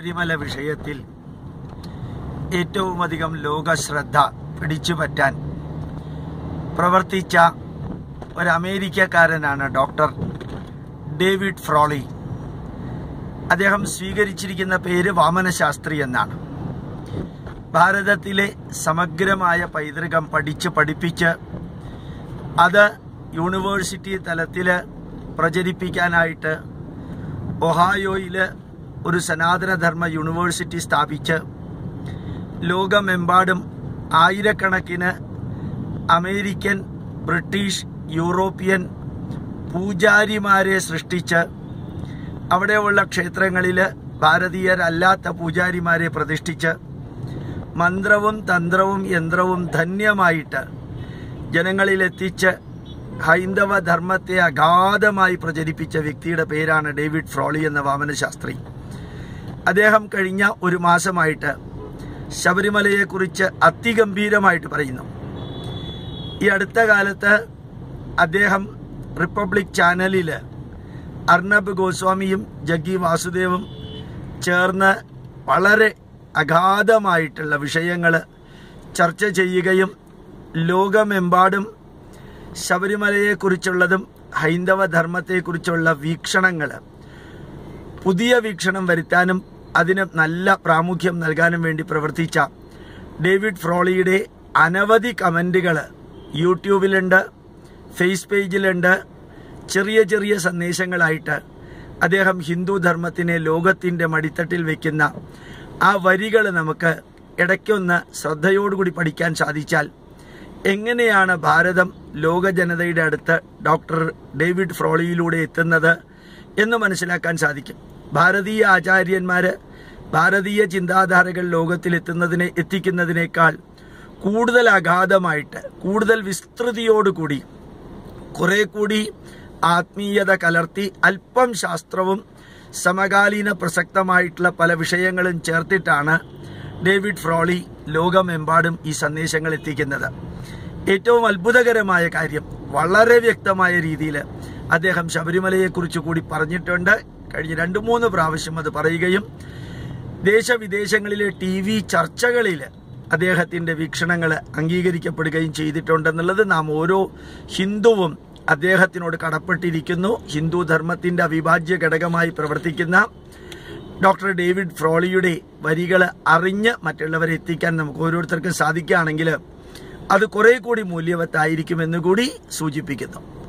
ശബരിമല വിഷയത്തിൽ ഏറ്റവുമധികം ലോക ശ്രദ്ധ പിടിച്ചുപറ്റാൻ പ്രവർത്തിച്ച ഒരു അമേരിക്കക്കാരനാണ് ഡോക്ടർ ഡേവിഡ് ഫ്രോളി. അദ്ദേഹം സ്വീകരിച്ചിരിക്കുന്ന പേര് വാമനശാസ്ത്രി എന്നാണ്. ഭാരതത്തിലെ സമഗ്രമായ പൈതൃകം പഠിച്ച് പഠിപ്പിച്ച് അത് യൂണിവേഴ്സിറ്റി തലത്തിൽ പ്രചരിപ്പിക്കാനായിട്ട് ഒഹായോയിൽ ഒരു സനാതനധർമ്മ യൂണിവേഴ്സിറ്റി സ്ഥാപിച്ച് ലോകമെമ്പാടും ആയിരക്കണക്കിന് അമേരിക്കൻ ബ്രിട്ടീഷ് യൂറോപ്യൻ പൂജാരിമാരെ സൃഷ്ടിച്ച് അവിടെയുള്ള ക്ഷേത്രങ്ങളിൽ ഭാരതീയരല്ലാത്ത പൂജാരിമാരെ പ്രതിഷ്ഠിച്ച് മന്ത്രവും തന്ത്രവും യന്ത്രവും ധന്യമായിട്ട് ജനങ്ങളിലെത്തിച്ച് ഹൈന്ദവ ധർമ്മത്തെ അഗാധമായി പ്രചരിപ്പിച്ച വ്യക്തിയുടെ പേരാണ് ഡേവിഡ് ഫ്രോളി എന്ന വാമനശാസ്ത്രി. അദ്ദേഹം കഴിഞ്ഞ ഒരു മാസമായിട്ട് ശബരിമലയെക്കുറിച്ച് അതിഗംഭീരമായിട്ട് പറയുന്നു. ഈ അടുത്ത കാലത്ത് അദ്ദേഹം റിപ്പബ്ലിക് ചാനലിൽ അർണബ് ഗോസ്വാമിയും ജഗ്ഗി വാസുദേവും ചേർന്ന് വളരെ അഗാധമായിട്ടുള്ള വിഷയങ്ങൾ ചർച്ച ചെയ്യുകയും ലോകമെമ്പാടും ശബരിമലയെക്കുറിച്ചുള്ളതും ഹൈന്ദവ ധർമ്മത്തെക്കുറിച്ചുള്ള വീക്ഷണങ്ങൾ പുതിയ വീക്ഷണം വരുത്താനും അതിന് നല്ല പ്രാമുഖ്യം നൽകാനും വേണ്ടി പ്രവർത്തിച്ച ഡേവിഡ് ഫ്രോളിയുടെ അനവധി കമന്റുകൾ യൂട്യൂബിലുണ്ട് ഫേസ് പേജിലുണ്ട് ചെറിയ ചെറിയ സന്ദേശങ്ങളായിട്ട് അദ്ദേഹം ഹിന്ദു ധർമ്മത്തിനെ ലോകത്തിന്റെ മടിത്തട്ടിൽ വയ്ക്കുന്ന ആ വരികൾ നമുക്ക് ഇടയ്ക്കൊന്ന് ശ്രദ്ധയോടുകൂടി പഠിക്കാൻ സാധിച്ചാൽ എങ്ങനെയാണ് ഭാരതം ലോക ജനതയുടെ അടുത്ത് ഡോക്ടർ ഡേവിഡ് ഫ്രോളിയിലൂടെ എത്തുന്നത്? എന്ന് മനസ്സിലാക്കാൻ സാധിക്കും. ഭാരതീയ ആചാര്യന്മാര് ഭാരതീയ ചിന്താധാരകൾ ലോകത്തിലെത്തുന്നതിനെ എത്തിക്കുന്നതിനേക്കാൾ കൂടുതൽ അഗാധമായിട്ട് കൂടുതൽ വിസ്തൃതിയോടുകൂടി കുറെ കൂടി ആത്മീയത കലർത്തി അല്പം ശാസ്ത്രവും സമകാലീന പ്രസക്തമായിട്ടുള്ള പല വിഷയങ്ങളും ചേർത്തിട്ടാണ് ഡേവിഡ് ഫ്രോളി ലോകമെമ്പാടും ഈ സന്ദേശങ്ങൾ എത്തിക്കുന്നത് ഏറ്റവും അത്ഭുതകരമായ കാര്യം വളരെ വ്യക്തമായ രീതിയിൽ അദ്ദേഹം ശബരിമലയെക്കുറിച്ച് കൂടി പറഞ്ഞിട്ടുണ്ട്. കഴിഞ്ഞ രണ്ട് മൂന്ന് പ്രാവശ്യം അത് പറയുകയും ദേശവിദേശങ്ങളിലെ ടി വി ചർച്ചകളിൽ അദ്ദേഹത്തിന്റെ വീക്ഷണങ്ങൾ അംഗീകരിക്കപ്പെടുകയും ചെയ്തിട്ടുണ്ടെന്നുള്ളത് നാം ഓരോ ഹിന്ദുവും അദ്ദേഹത്തിനോട് കടപ്പെട്ടിരിക്കുന്നു. ഹിന്ദു ധർമ്മത്തിന്റെ അവിഭാജ്യ ഘടകമായി പ്രവർത്തിക്കുന്ന ഡോക്ടർ ഡേവിഡ് ഫ്രോളിയുടെ വരികൾ അറിഞ്ഞ് മറ്റുള്ളവരെ എത്തിക്കാൻ നമുക്ക് ഓരോരുത്തർക്കും സാധിക്കുകയാണെങ്കിൽ അത് കുറേ കൂടി മൂല്യവത്തായിരിക്കുമെന്ന് കൂടി സൂചിപ്പിക്കുന്നു.